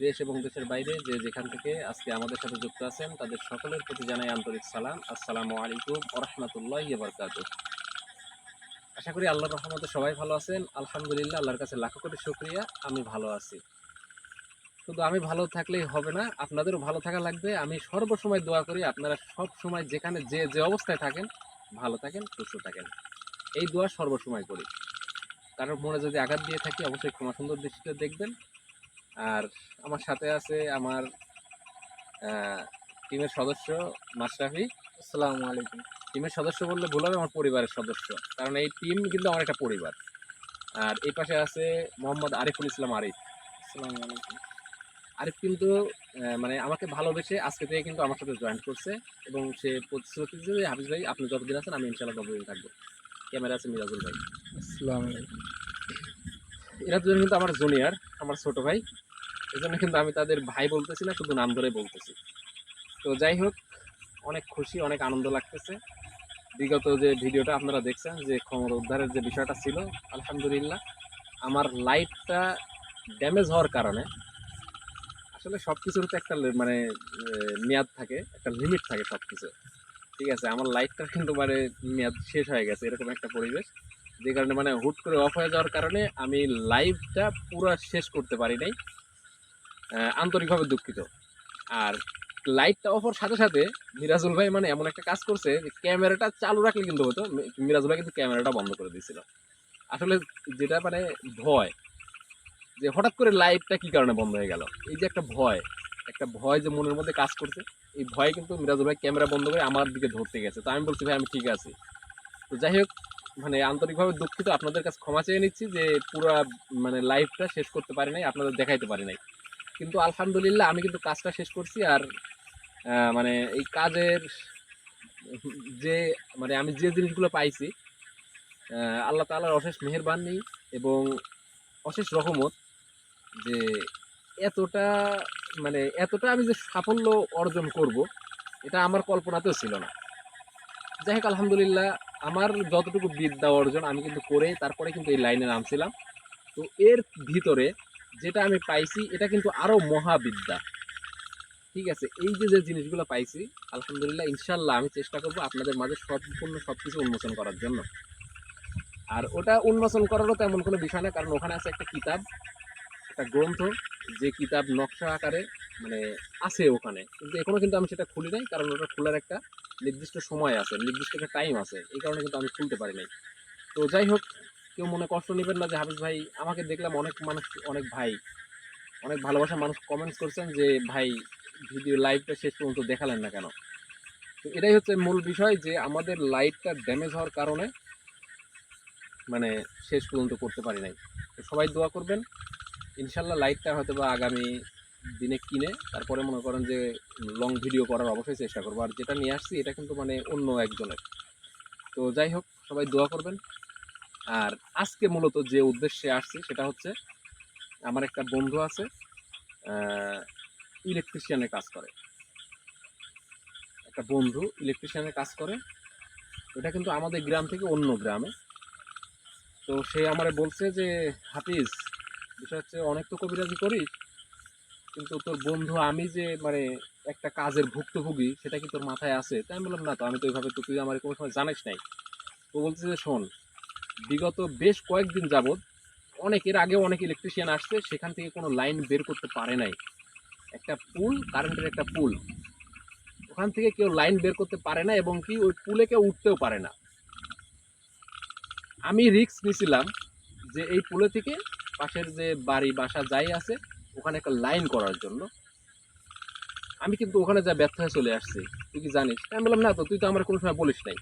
দেশ এবং দেশের বাইরে যে যেখান থেকে আজকে আমাদের সাথে যুক্ত আছেন, তাদের সকলের প্রতি জানাই আন্তরিক সালাম। আসসালামু আলাইকুম রহমতুল্লাহ বরকাত আশা করি আল্লাহ রহমতে সবাই ভালো আছেন। আলহামদুলিল্লাহ, আল্লাহর কাছে লাখো কোটি শুক্রিয়া। আমি ভালো আছি। শুধু আমি ভালো থাকলেই হবে না, আপনাদেরও ভালো থাকা লাগবে। আমি সর্বসময় দোয়া করি আপনারা সব সময় যেখানে যে যে অবস্থায় থাকেন ভালো থাকেন সুস্থ থাকেন। এই দোয়া সর্বসময় করি। কারোর মনে যদি আঘাত দিয়ে থাকি অবশ্যই ক্ষমা সুন্দর দৃষ্টিতে দেখবেন। আর আমার সাথে আছে আমার টিমের সদস্য মাশরাফি। আসসালামু আলাইকুম। টিমের সদস্য বললে ভুল হবে আমার পরিবারের সদস্য। কারণ এই টিম কিন্তু আমার একটা পরিবার। আর এই পাশে আছে মোহাম্মদ আরিফুল ইসলাম আরিফ। আসসালামু আলাইকুম। আরিফ কিন্তু মানে আমাকে ভালোবেসে আজকে থেকে কিন্তু আমার সাথে জয়েন করছে এবং সে প্রতিশ্রুতি যে হাফিজ ভাই আপনি যতদিন আছেন আমি ইনশাল্লাহ ততদিন থাকব। ক্যামেরা আছে মিরাজুল ভাই। আসসালামু এরা দুজন কিন্তু আমার জুনিয়র আমার ছোট ভাই। এই জন্য কিন্তু আমি তাদের ভাই বলতেছি না শুধু নাম ধরে বলতেছি। তো যাই হোক অনেক খুশি অনেক আনন্দ লাগতেছে। বিগত যে ভিডিওটা আপনারা দেখছেন যে ক্ষমতা উদ্ধারের যে বিষয়টা ছিল আলহামদুলিল্লাহ আমার লাইটটা ড্যামেজ হওয়ার কারণে আসলে সব কিছুর তো একটা মানে মেয়াদ থাকে, একটা লিমিট থাকে সব কিছু ঠিক আছে, আমার লাইটটা কিন্তু মানে মেয়াদ শেষ হয়ে গেছে, এরকম একটা পরিবেশ। যে কারণে মানে হুট করে অফ হয়ে যাওয়ার কারণে আমি লাইভটা পুরো শেষ করতে পারি নাই আন্তরিকভাবে দুঃখিত। আর লাইটটা অফ হওয়ার সাথে সাথে মিরাজুল ভাই মানে এমন একটা কাজ করছে যে ক্যামেরাটা চালু রাখলে কিন্তু হতো মিরাজুল ভাই কিন্তু ক্যামেরাটা বন্ধ করে দিয়েছিল। আসলে যেটা মানে ভয় যে হঠাৎ করে লাইটটা কি কারণে বন্ধ হয়ে গেল? এই যে একটা ভয় একটা ভয় যে মনের মধ্যে কাজ করছে, এই ভয় কিন্তু মিরাজুল ভাই ক্যামেরা বন্ধ করে আমার দিকে ধরতে গেছে। তো আমি বলছি, ভাই, আমি ঠিক আছি। তো যাই হোক মানে আন্তরিকভাবে দুঃখিত, আপনাদের কাছে ক্ষমা চেয়ে নিচ্ছি যে পুরো মানে লাইফটা শেষ করতে পারি নাই, আপনাদের দেখাইতে পারি নাই। কিন্তু আলহামদুলিল্লাহ, আমি কিন্তু কাজটা শেষ করছি আর মানে এই কাজের যে মানে আমি যে জিনিসগুলো পাইছি আল্লাহ তাআলার অশেষ মেহেরবানি এবং অশেষ রহমত যে এতটা মানে এতটা আমি যে সাফল্য অর্জন করব, এটা আমার কল্পনাতেও ছিল না। যাই হোক, আলহামদুলিল্লাহ, আমার যতটুকু বিদ্যা অর্জন আমি কিন্তু করে তারপরে কিন্তু এই লাইনে নামছিলাম। তো এর ভিতরে যেটা আমি পাইছি, এটা কিন্তু আরও মহাবিদ্যা। ঠিক আছে, এই যে যে জিনিসগুলো পাইছি, আলহামদুলিল্লাহ ইনশাল্লাহ আমি চেষ্টা করব আপনাদের মাঝে সম্পূর্ণ সবকিছু উন্মোচন করার জন্য। আর ওটা উন্মোচন করারও তেমন কোনো বিষয় না, কারণ ওখানে আছে একটা কিতাব। একটা গ্রন্থ, যে কিতাব নকশা আকারে মানে আছে ওখানে। কিন্তু এখনও কিন্তু আমি সেটা খুলি নাই, কারণ ওটা খোলার একটা নির্দিষ্ট সময় আছে, নির্দিষ্ট একটা টাইম আছে। এই কারণে কিন্তু আমি খুলতে পারি নাই। তো যাই হোক, কেউ মনে কষ্ট নেবেন না যে হাফিজ ভাই, আমাকে দেখলাম অনেক মানুষ, অনেক ভাই, অনেক ভালোবাসা মানুষ কমেন্টস করছেন যে, ভাই ভিডিও লাইভটা শেষ পর্যন্ত দেখালেন না কেন? তো এটাই হচ্ছে মূল বিষয় যে, আমাদের লাইটটা ড্যামেজ হওয়ার কারণে মানে শেষ পর্যন্ত করতে পারি নাই। তো সবাই দোয়া করবেন। ইনশাল্লাহ লাইটটা হয়তো বা আগামী দিনে কিনে, তারপরে মনে করেন যে লং ভিডিও করার অবশ্যই চেষ্টা করব। আর যেটা নিয়ে আসছি, এটা কিন্তু মানে অন্য একজনের। তো যাই হোক, সবাই দোয়া করবেন। আর আজকে মূলত যে উদ্দেশ্যে আসছি, সেটা হচ্ছে আমার একটা বন্ধু আছে ইলেকট্রিশিয়ানের কাজ করে। একটা বন্ধু ইলেকট্রিশিয়ানের কাজ করে। এটা কিন্তু আমাদের গ্রাম থেকে অন্য গ্রামে। তো সে আমারে বলছে যে, হাফিজ বিষয় হচ্ছে অনেক তো কবিরাজি করিস কিন্তু তোর বন্ধু আমি যে মানে একটা কাজের ভুক্তভোগী, সেটা কি তোর মাথায় আছে? তাই আমি বললাম, না তো, আমি তো ওইভাবে তো তুই আমার কোনো সময় জানিস নাই। তো বলছে যে শোন, বিগত বেশ কয়েকদিন যাবৎ অনেক, এর আগেও অনেক ইলেকট্রিশিয়ান আসছে, সেখান থেকে কোনো লাইন বের করতে পারে নাই। একটা পুল কারেন্টের একটা পুল। ওখান থেকে কেউ লাইন বের করতে পারে না এবং কি ওই পুলে কেউ উঠতেও পারে না। আমি রিস্ক নিয়েছিলাম যে এই পুলে থেকে পাশের যে বাড়ি, বাসা যাই আছে, ওখানে একটা লাইন করার জন্য। আমি কিন্তু ওখানে যা ব্যর্থ হয়ে চলে আসছি, তুই কি জানিস? আমি বললাম, না তো, তুই তো আমার কোনো সময় বলিস নাই।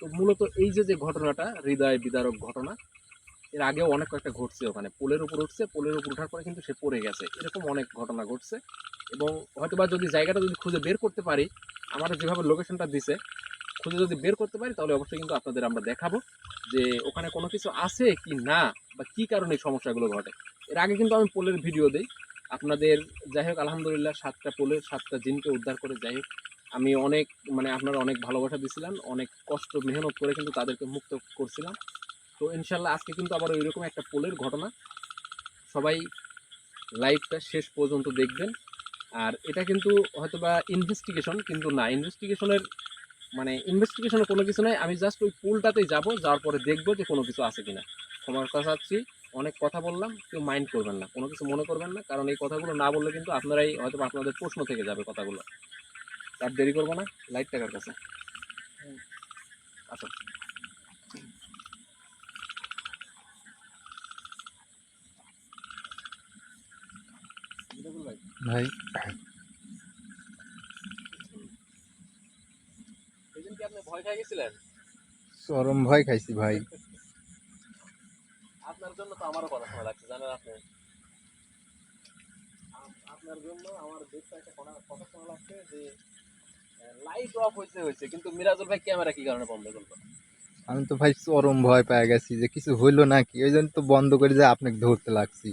তো মূলত এই যে যে ঘটনাটা, হৃদয় বিদারক ঘটনা, এর আগেও অনেক কয়েকটা ঘটছে ওখানে। পোলের উপর উঠছে, পোলের উপর ওঠার পরে কিন্তু সে পড়ে গেছে। এরকম অনেক ঘটনা ঘটছে এবং হয়তোবা যদি জায়গাটা যদি খুঁজে বের করতে পারি আমার যেভাবে লোকেশনটা দিছে খুঁজে যদি বের করতে পারি, তাহলে অবশ্যই কিন্তু আপনাদের আমরা দেখাবো যে ওখানে কোনো কিছু আছে কি না বা কি কারণে এই সমস্যাগুলো ঘটে। এর আগে কিন্তু আমি পোলের ভিডিও দিই। আপনাদের যাই হোক, আলহামদুলিল্লাহ সাতটা পোলের, সাতটা জিনকে উদ্ধার করে যাই হোক, আমি অনেক মানে আপনারা অনেক ভালোবাসা দিছিলেন অনেক কষ্ট, মেহনত করে কিন্তু তাদেরকে মুক্ত করছিলাম। তো ইনশাল্লাহ আজকে কিন্তু আবার ওইরকম একটা পোলের ঘটনা। সবাই লাইভটা শেষ পর্যন্ত দেখবেন। আর এটা কিন্তু হয়তোবা ইনভেস্টিগেশন কিন্তু না। ইনভেস্টিগেশনের মানে ইনভেস্টিগেশনের কোনো কিছু নাই। আমি জাস্ট ওই পুলটাতেই যাব, যাওয়ার পরে দেখব যে কোনো কিছু আছে কিনা। ক্ষমার কথা চাচ্ছি, অনেক কথা বললাম, কেউ মাইন্ড করবেন না, কোনো কিছু মনে করবেন না, কারণ এই কথাগুলো না বললে কিন্তু আপনারাই হয়তো আপনাদের প্রশ্ন থেকে যাবে কথাগুলো। তার দেরি করব না লাইট টাকার কাছে। আচ্ছা ভাই ভাই সেদিন কি আপনি ভয় খেয়ে গেছিলেন? চরম ভয় খাইছি ভাই। আপনার জন্য তো আমারও কথা শোনা লাগছে জানেন আপনি? আপনার জন্য আমার দেখতে একটা কথা- শোনা লাগছে যে লাইট অফ হয়েছে হয়েছে কিন্তু মিরাজুল ভাই ক্যামেরা কি কারণে বন্ধ করল? আমি তো ভাই চরম ভয় পেয়ে গেছি যে কিছু হইল নাকি? ওই জন্য তো বন্ধ করে যে আপনাকে ধরতে লাগছি।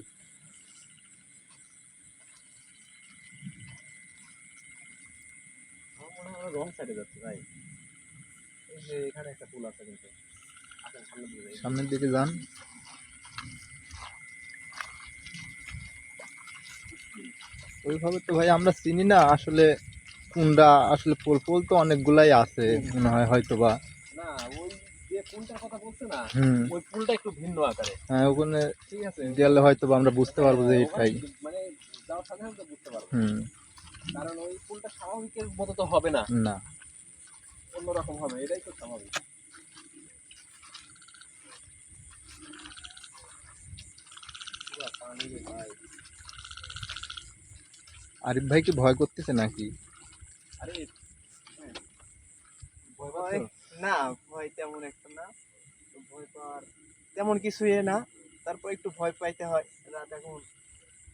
আমার রং সাইডে যাচ্ছে ভাই। যে এখানে একটা পুল আছে কিন্তু। আসেন সামনে দিয়ে যাই সামনের দিকে যান। ওইভাবে তো ভাই আমরা চিনি না আসলে কোনটা আসলে পোল পোল তো অনেকগুলাই আছে মনে হয় হয়তো বা না ওই যে পুলটার কথা বলছে না ওই পুলটা একটু ভিন্ন আকারে। হ্যাঁ ওখানে ঠিক আছে। গেলে হয়তো বা আমরা বুঝতে পারব যে হ্যাঁ, এটাই মানে যাওয়ার সাথে সাথে বুঝতে পারব। হুম। কারণ ওই পুলটা স্বাভাবিকের মতো তো হবে না। না। অন্যরকম হবে এটাই তো স্বাভাবিক। আরিফ ভাই কি ভয় করতেছে নাকি? আরে হ্যাঁ। ভয় না ভয় তেমন একটা না। তো ভয় পাওয়ার তেমন কিছুই না। তারপর একটু ভয় পাইতে হয়। রাত এখন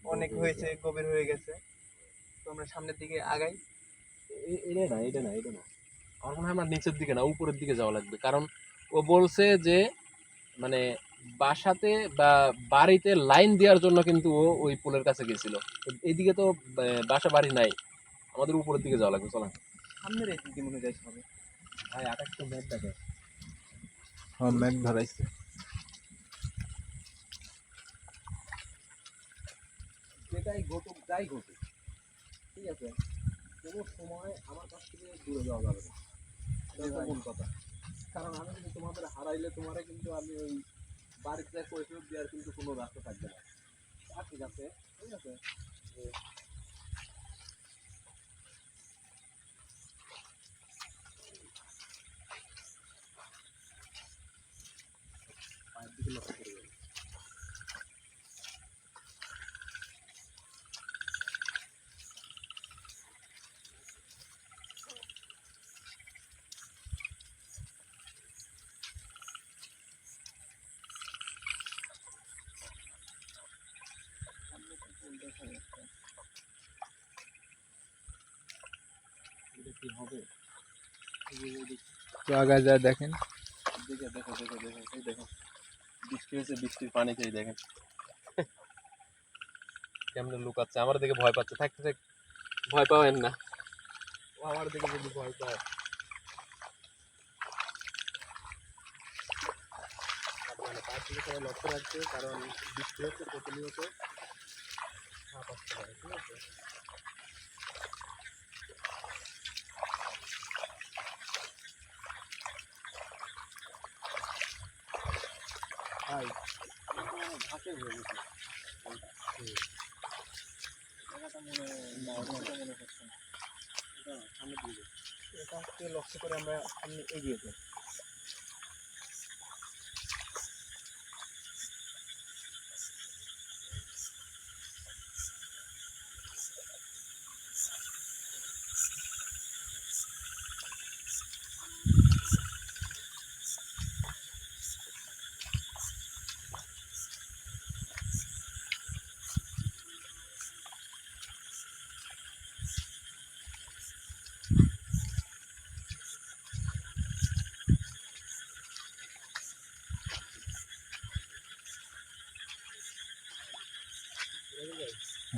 অনেক হয়েছে গভীর হয়ে গেছে। তো আমরা সামনের দিকে আগাই। এটা না এটা না এটা না। আমার মনে হয় আমার নিচের দিকে না উপরের দিকে যাওয়া লাগবে। কারণ ও বলছে যে মানে বাসাতে বা বাড়িতে লাইন দেওয়ার জন্য কিন্তু ও ওই পোলের কাছে গেছিল। এইদিকে তো বাসা বাড়ি নাই। আমাদের উপরের দিকে যাওয়া লাগবে চলেন। সামনের এই দিকে মনে যাইতে হবে। ভাই আকাশ তো মেঘ দেখে হ্যাঁ ম্যাক ধরাইছে। যেটাই ঘটুক যাই ঘটুক। ঠিক আছে। কোনো সময় আমার কাছ থেকে দূরে যাওয়া যাবে কারণ আমি কিন্তু তোমাদের হারাইলে তোমারে কিন্তু আমি ওই বাড়িতে কৈফিয়ত দেওয়ার কিন্তু কোনো রাস্তা থাকবে না। আর ঠিক আছে ঠিক আছে যে- পায়ের দিকে লক্ষ্য করবে এটা কি হবে এই যে- এই যে- তো আগায় যায় দেখেন দেখে দেখো দেখো দেখো এই দেখো বৃষ্টি হয়েছে বৃষ্টির পানিতে এই দেখেন কেমনে লুকাচ্ছে আমার দিকে ভয় পাচ্ছে থাকতে থাক ভয় পাবেন না ও আমার দিকে যদি ভয় পায় সাবধানে পায়ের দিকে সবাই লক্ষ্য রাখছে কারণ বৃষ্টি হচ্ছে প্রতিনিয়ত সাপ আসতে পারে ঠিক আছে ভাই ঘাসের হয়ে গেছে জায়গাটা মনে না ওটা মনে হচ্ছে না এটা সামনে দিয়ে যাও। এটা হচ্ছে লক্ষ্য করে আমরা সামনে এগিয়ে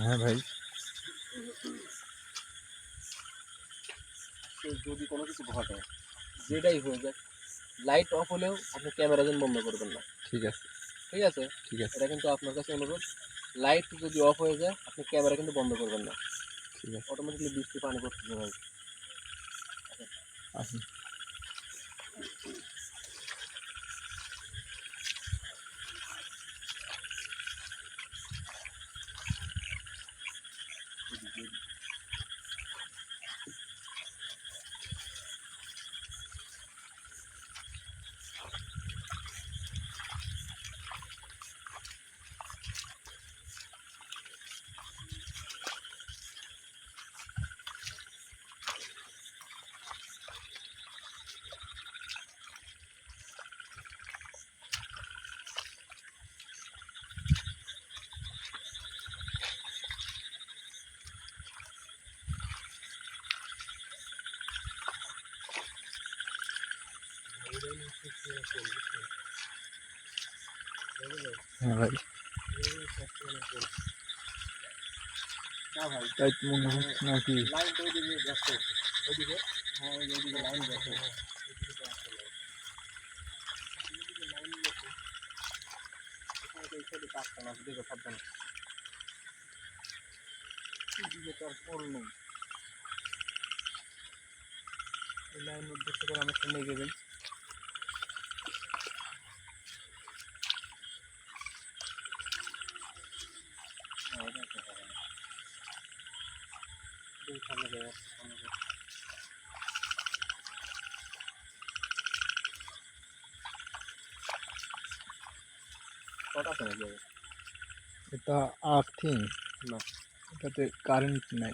হ্যাঁ ভাই। যদি কোনো কিছু ঘটে যেটাই হয়ে যায় লাইট অফ হলেও আপনি ক্যামেরা যেন বন্ধ করবেন না। ঠিক আছে। ঠিক আছে? ঠিক আছে। এটা কিন্তু আপনার কাছে অনুরোধ। লাইট যদি অফ হয়ে যায় আপনি ক্যামেরা কিন্তু বন্ধ করবেন না। ঠিক আছে। অটোমেটিকলি বৃষ্টি পানি করতেছে ভাই। আসুন হ্যাঁ ভাই। তাই তো মনে হচ্ছে নাকি? লাইন ওইদিকে হ্যাঁ ওই যে ওইদিকে লাইন ব্যস্ত সাবধানে এদিকে তো আর পোল নেই এই লাইন উদ্দেশ্য করে আমার সামনে এগিয়ে যাই সামনে যাবে সামনে যাবে কটা আছে নাকি এটা আর্থিং না। এটাতে কারেন্ট নাই।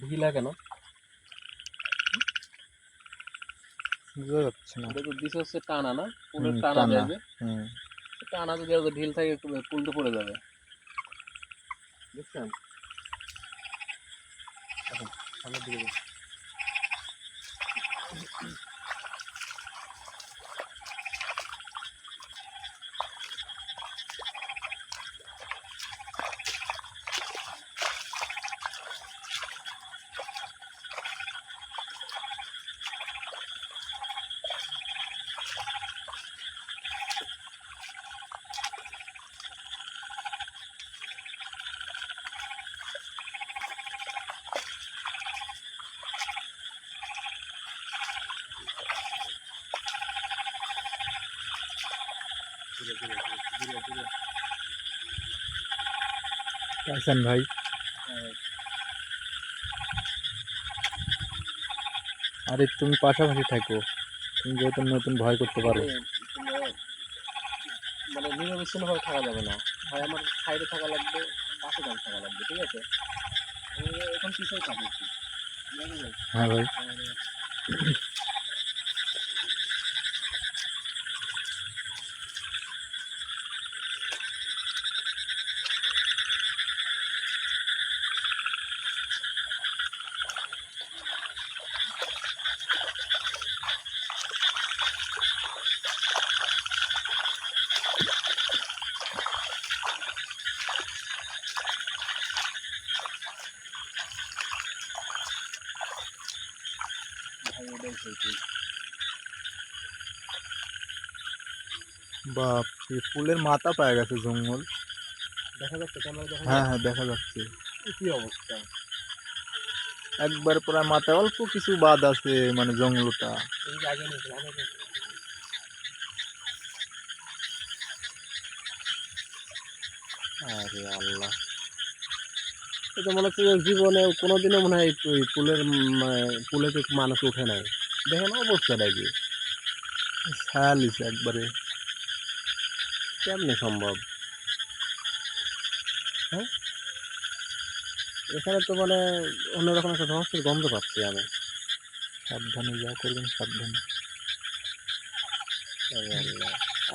ঢিলা কেন বোঝা যাচ্ছে না। হচ্ছে টানা না? পুলের টানা। যাবে টানা যদি ঢিল থাকে একটু পুল তো পড়ে যাবে। বুঝছেন সামনের দিকে যান। ধীরে ধীরে ধীরে ধীরে ধীরে পাইছেন ভাই। আরে তুমি পাশাপাশি থাকো। তুমি যেহেতু নতুন ভয় করতে পারো। মানে নিরবিচ্ছিন্নভাবে থাকা যাবে না। হয় আমার সাইডে থাকা লাগবে পাশে থাকা লাগবে ঠিক আছে? এখন পিছিয়ে থাকি ভাই? হ্যাঁ ভাই। বাপ রে, ফুলের মাথা পায়ে গেছে জঙ্গল। দেখা যাচ্ছে ক্যামেরা দেখা হ্যাঁ হ্যাঁ দেখা যাচ্ছে। যাচ্ছে কি অবস্থা? একবার প্রায় মাথায় অল্প কিছু বাদ আছে মানে জঙ্গলটা। এই যে আগে নিয়েছিল আগে নিয়েছিল। আরে আল্লাহ। এটা মনে হচ্ছে জীবনে কোনোদিনও মনে হয় ওই পুলের পুলে তো মানুষ উঠে নাই। দেখেন অবস্থাটা কি। ছায়া লিছে একবারে। কেমনে সম্ভব? হ্যাঁ? এখানে তো মানে অন্যরকম একটা ধ্বংসের গন্ধ পাচ্ছি আমি। সাবধানে যা করবেন সাবধানে।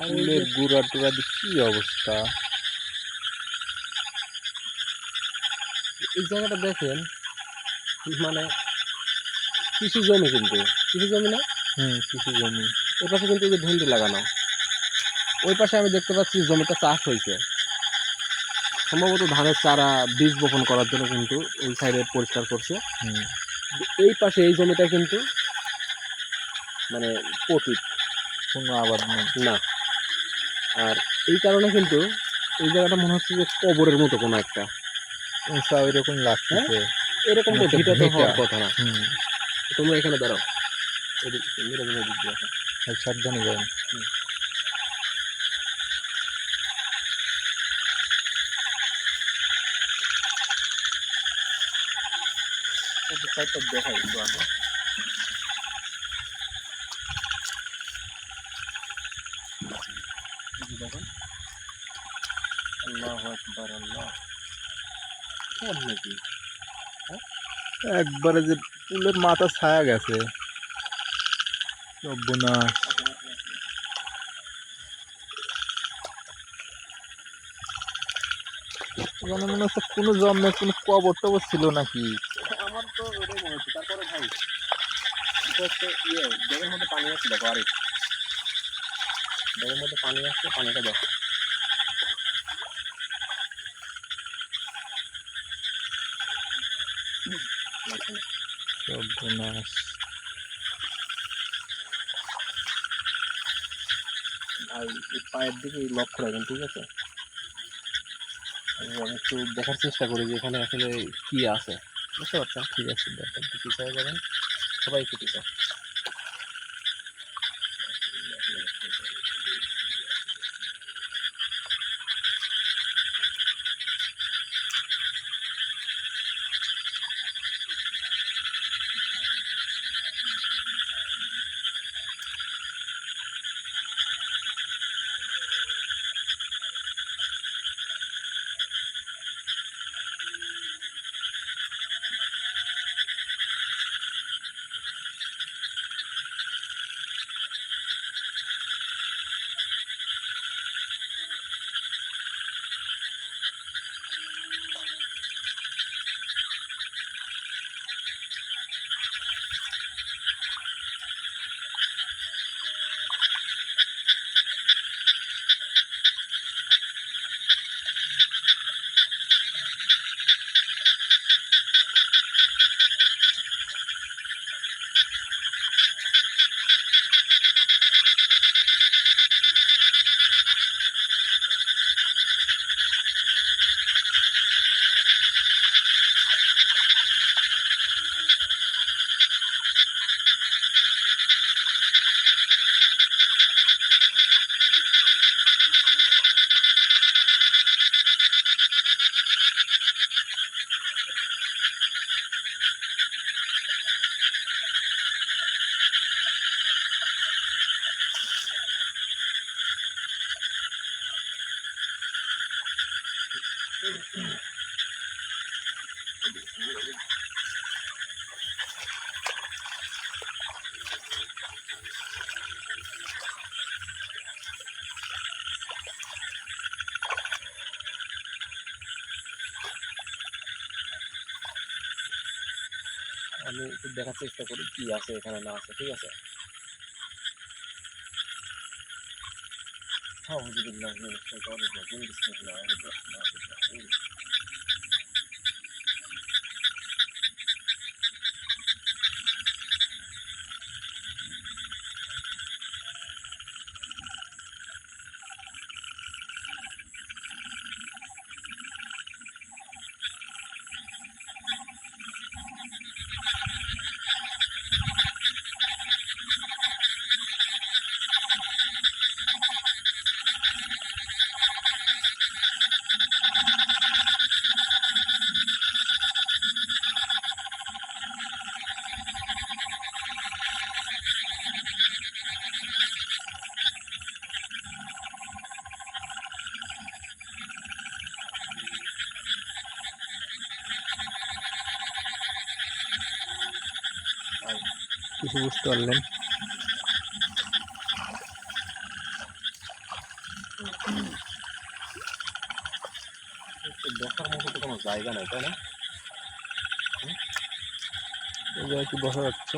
আরে গুড়া টুড়া দিয়ে কি অবস্থা? এই জায়গাটা দেখেন মানে কৃষি জমি কিন্তু কৃষি জমি না? হুম কিছু জমি। ওই পাশে কিন্তু এই যে ভেন্ডি লাগানো। ওই পাশে আমি দেখতে পাচ্ছি জমিটা চাষ হয়েছে। সম্ভবত ধানের চারা বীজ বপন করার জন্য কিন্তু এই সাইডে পরিষ্কার করছে। এই পাশে এই জমিটা কিন্তু মানে পতিত। কোনো আবাদ না। আর এই কারণে কিন্তু এই জায়গাটা মনে হচ্ছে যে কবরের মতো কোনো একটা। উঁচা ওই রকম লাগতেছে এরকম তো ভিটা তো হওয়ার কথা না। তোমরা এখানে দাঁড়াও। সাবধানে যাবেন দেখাই দেখেন। আল্লাহু আকবার আল্লাহ। নাকি? একবারে যে ফুলের মাথা ছায়া গেছে। সর্বনাশ। এখানে মনে হচ্ছে কোনো জন্মে কোনো কবর টবর ছিল নাকি? আমার তো ওটাই মনে হচ্ছে। তারপরে ভাই ইয়ে ব্যাগের মধ্যে পানি আছে দেখো আরে। ব্যাগের মধ্যে পানি আসছে পানিটা দেখো না। সর্বনাশ ভাই পায়ের দিকে লক্ষ্য করাবেন ঠিক আছে? আমি একটু দেখার চেষ্টা করি যে এখানে আসলে কি আছে। বুঝতে পারছেন? ঠিক আছে দেখেন কি পিছিয়ে যাবেন। সবাই একটু আমি একটু দেখার চেষ্টা করি কি আছে এখানে না আছে ঠিক আছে أعوذ بالله من الشيطان الرجيم بسم الله الرحمن الرحيم বুঝতে পারলেন বসার মতো তো কোনো জায়গা নেই তাই না? এই জায়গায় কি বসা যাচ্ছে?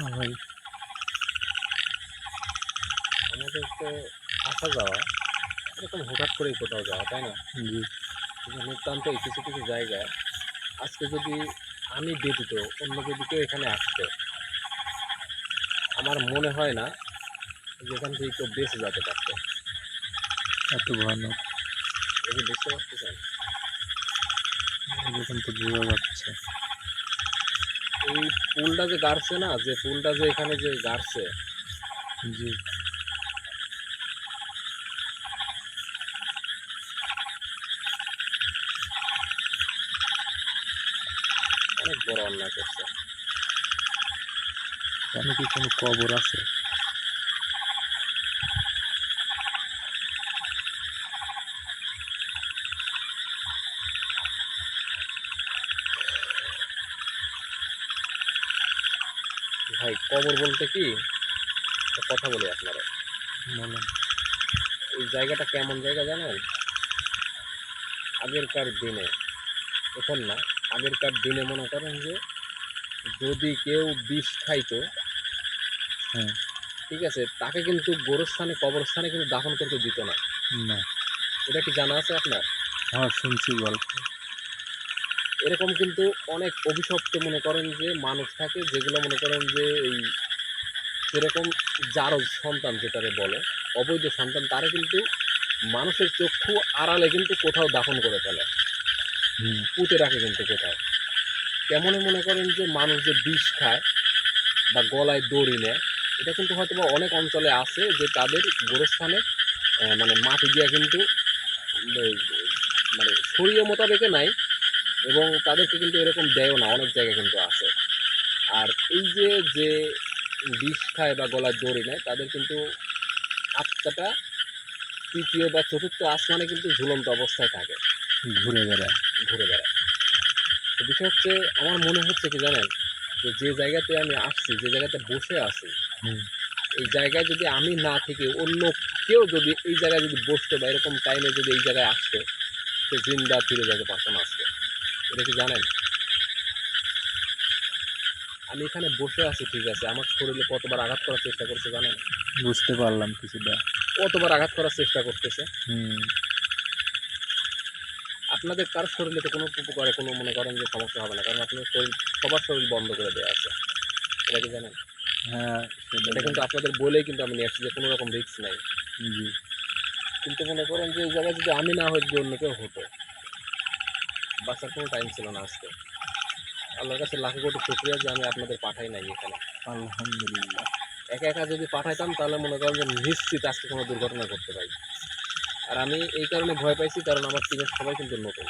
হ্যাঁ ভাই? আমাদের তো আসা যাওয়া এরকম হঠাৎ করেই কোথাও যাওয়া তাই না? জি। নিতান্ত কিছু কিছু জায়গায় আজকে যদি আমি ব্যতীত অন্য যদি কেউ এখানে আসতো আমার মনে হয় না যে এখান থেকে কেউ বেঁচে যেতে পারতো। এত ভয়ানক যে বুঝতে পারতেছেন এরকম তো বোঝা যাচ্ছে। পুলটা যে গাড়ছে না যে ফুলটা যে এখানে যে গাড়ছে। জি। অনেক বড় অন্যায় করছে। কেন কি কোনো কবর আছে ভাই কবর বলতে কি? কথা বলি আপনারা। বলেন। এই জায়গাটা কেমন জায়গা জানেন? আগেরকার দিনে এখন না আগেরকার দিনে মনে করেন যে যদি কেউ বিষ খাইতো হ্যাঁ। ঠিক আছে তাকে কিন্তু গোরস্থানে কবরস্থানে কিন্তু দাফন করতে দিত না। না। এটা কি জানা আছে আপনার? হ্যাঁ শুনছি গল্প এরকম কিন্তু অনেক অভিশপ্ত মনে করেন যে মানুষ থাকে যেগুলো মনে করেন যে এই যেরকম যার সন্তান যেটারে বলে অবৈধ সন্তান তারা কিন্তু মানুষের চক্ষু আড়ালে কিন্তু কোথাও দাফন করে ফেলে। পুঁতে রাখে কিন্তু কোথাও। তেমনই মনে করেন যে মানুষ যে বিষ খায় বা গলায় দড়ি নেয় এটা কিন্তু হয়তো বা অনেক অঞ্চলে আছে যে তাদের গোরস্থানে মানে মাটি দিয়া কিন্তু মানে শরীয় মোতাবেকে নাই এবং তাদেরকে কিন্তু এরকম দেয়ও না অনেক জায়গায় কিন্তু আছে। আর এই যে যে বিষ খায় বা গলায় দড়ি নেয় তাদের কিন্তু আত্মাটা তৃতীয় বা চতুর্থ আসমানে কিন্তু ঝুলন্ত অবস্থায় থাকে। ঘুরে বেড়ায়। ঘুরে বেড়ায়। তো বিষয় হচ্ছে আমার মনে হচ্ছে কি জানেন যে যে জায়গাতে আমি আসছি যে জায়গাতে বসে আছি এই জায়গায় যদি আমি না থেকে অন্য কেউ যদি এই জায়গায় যদি বসতো বা এরকম টাইমে যদি এই জায়গায় আসতো সে জিন্দা ফিরে যেতে পারতো না আজকে। এটা কি জানেন? আমি এখানে বসে আছি ঠিক আছে? আমার শরীরে কতবার আঘাত করার চেষ্টা করছে জানেন? বুঝতে পারলাম কিছুটা। কতবার আঘাত করার চেষ্টা করতেছে? আপনাদের কার শরীরে তো কোনো উপকারে কোনো মনে করেন যে সমস্যা হবে না? কারণ আপনার শরীর সবার শরীর বন্ধ করে দেওয়া আছে। এটা কি জানেন? হ্যাঁ এটা কিন্তু আপনাদের বলেই কিন্তু আমি নিয়ে আসছি যে কোনো রকম রিস্ক নাই। জি। কিন্তু মনে করেন যে এই জায়গায় যদি আমি না হই যে অন্য কেউ হতো বাঁচার কোনো টাইম ছিল না আজকে। আল্লাহর কাছে লাখো কোটি শুক্রিয়া যে আমি আপনাদের পাঠাই নাই এখানে। আলহামদুলিল্লাহ। একা একা যদি পাঠাইতাম তাহলে মনে করেন যে নিশ্চিত আজকে কোনো দুর্ঘটনা ঘটতে পারি। আর আমি এই কারণে ভয় পাইছি কারণ আমার টিমের সবাই কিন্তু নতুন।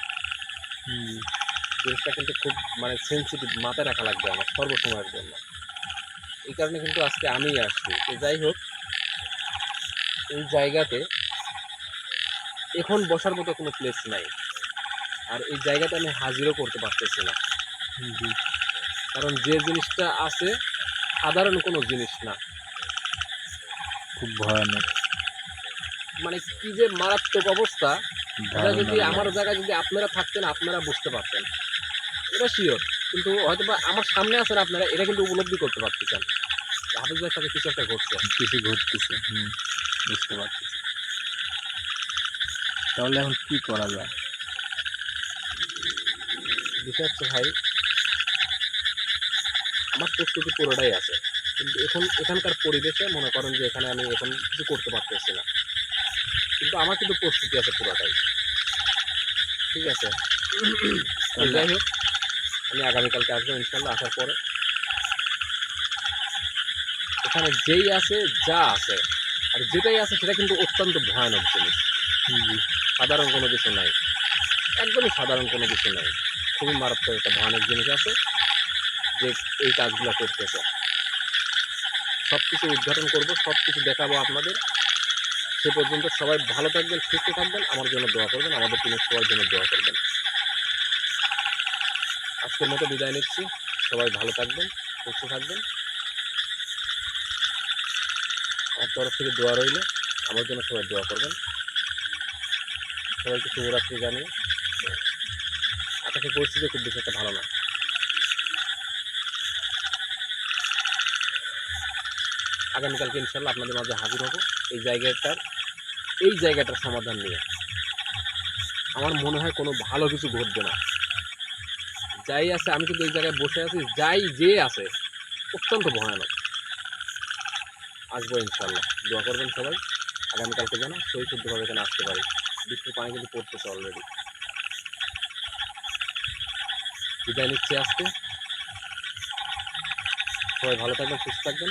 জিনিসটা কিন্তু খুব মানে সেন্সিটিভ মাথায় রাখা লাগবে আমার সর্বসময়ের জন্য। এই কারণে কিন্তু আজকে আমিই আসছি। তো যাই হোক এই জায়গাতে এখন বসার মতো কোনো প্লেস নাই। আর এই জায়গাতে আমি হাজিরও করতে পারতেছি না। কারণ যে জিনিসটা আছে সাধারণ কোনো জিনিস না। খুব ভয়ানক। মানে কি যে মারাত্মক অবস্থা এটা যদি আমার জায়গায় যদি আপনারা থাকতেন আপনারা বুঝতে পারতেন। এটা শিওর কিন্তু হয়তো বা আমার সামনে আছেন আপনারা এটা কিন্তু উপলব্ধি করতে পারতেছেন। হাফিজ ভাইয়ের সাথে কিছু একটা ঘটছে। কিছু ঘটতেছে হুম বুঝতে পারতেছি তাহলে এখন কি করা যায়? বিষয় হচ্ছে ভাই আমার প্রস্তুতি পুরোটাই আছে। কিন্তু এখন এখানকার পরিবেশে মনে করেন যে এখানে আমি এখন কিছু করতে পারতেছি না। কিন্তু আমার কিন্তু প্রস্তুতি আছে পুরোটাই। ঠিক আছে? যাই হোক আমি আগামীকালকে আসব ইনশাল্লাহ আসার পরে। এখানে যেই আছে যা আছে। আর যেটাই আছে সেটা কিন্তু অত্যন্ত ভয়ানক জিনিস। সাধারণ কোনো কিছু নাই। একদমই সাধারণ কোনো কিছু নাই। খুবই মারাত্মক একটা ভয়ানক জিনিস আছে। যে এই কাজগুলো করতেছে। সব কিছু উদ্ঘাটন করব সব কিছু দেখাবো আপনাদের। সে পর্যন্ত সবাই ভালো থাকবেন, সুস্থ থাকবেন, আমার জন্য দোয়া করবেন, আমাদের টিমের সবার জন্য দোয়া করবেন। আজকের মতো বিদায় নিচ্ছি। সবাই ভালো থাকবেন, সুস্থ থাকবেন। আমার তরফ থেকে দোয়া রইল, আমার জন্য সবাই দোয়া করবেন। সবাইকে শুভরাত্রি জানিয়ে আকাশের পরিস্থিতি খুব বেশি একটা ভালো না। আগামীকালকে ইনশাল্লাহ আপনাদের মাঝে হাজির হব এই জায়গাটার এই জায়গাটার সমাধান নিয়ে। আমার মনে হয় কোনো ভালো কিছু ঘটবে না। যাই আছে, আমি কিন্তু এই জায়গায় বসে আছি, যাই যে আছে, অত্যন্ত ভয়ানক। আসব ইনশাল্লাহ দোয়া করবেন সবাই। আগামীকালকে যেন সই শুদ্ধভাবে এখানে আসতে পারি। বৃষ্টির পানি কিন্তু পড়তেছে অলরেডি বিদায় নিচ্ছে আজকে। সবাই ভালো থাকবেন, সুস্থ থাকবেন।